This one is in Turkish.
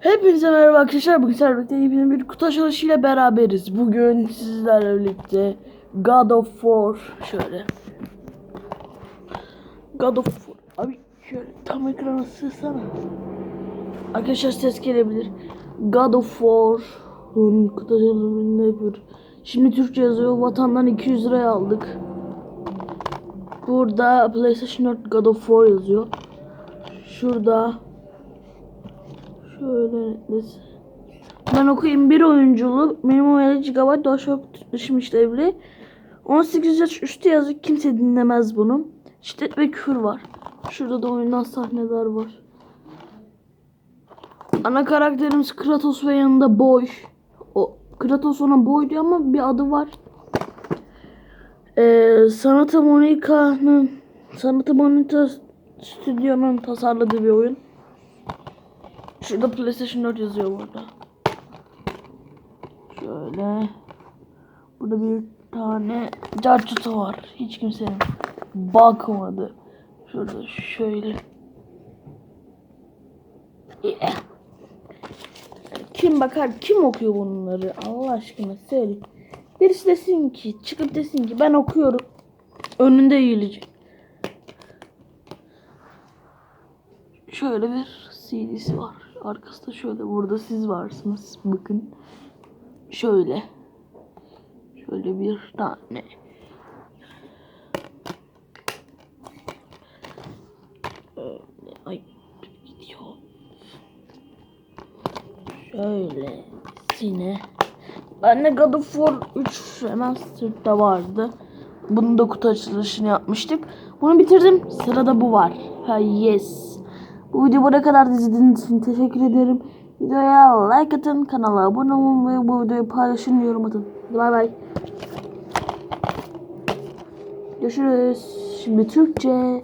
Hepinize merhaba arkadaşlar. Bugün sizlerle birlikte yepyeni bir kutu açılışıyla beraberiz. Bugün sizlerle birlikte God of War şöyle. God of War. Abi şöyle tam ekrana sığsana. Arkadaşlar ses gelebilir. God of War'un kutu açılımını yapıyoruz. Şimdi Türkçe yazıyor. Vatandan 200 liraya aldık. Burada PlayStation 4 God of War yazıyor. Şurada Şöyle. Ben okuyayım. Bir oyunculu. Minimum 50 GB DualShock dışım işlevli. 18 yaş üstü yazık. Kimse dinlemez bunu. Şiddet ve küfür var. Şurada da oyundan sahneler var. Ana karakterimiz Kratos ve yanında Boy. O Kratos ona Boy diyor ama bir adı var. Ee, Santa Monica'nın Santa Monica stüdyonun tasarladığı bir oyun. Şurada PlayStation 4 yazıyor burada. Şöyle. Burada bir tane carçutu var. Hiç kimsenin bakmadı. Şurada şöyle. Yeah. Kim bakar, kim okuyor bunları? Allah aşkına söyle. Birisi desin ki, çıkıp desin ki ben okuyorum. Önünde eğilecek. Şöyle bir CD'si var. Arkasında şöyle burada siz varsınız. Bakın. Şöyle. Şöyle bir tane. Öyle. Ay gidiyor. Şöyle. Sine. Bende God of War 3 Remastered'da vardı. Bunun da kutu açılışını yapmıştık. Bunu bitirdim. Sırada bu var. Ha yes. Bu videoyu buraya kadar izlediğiniz için teşekkür ederim. Videoya like atın, kanala abone olun ve bu videoyu paylaşın, yorum atın. Bay bay. Görüşürüz. Şimdi Türkçe.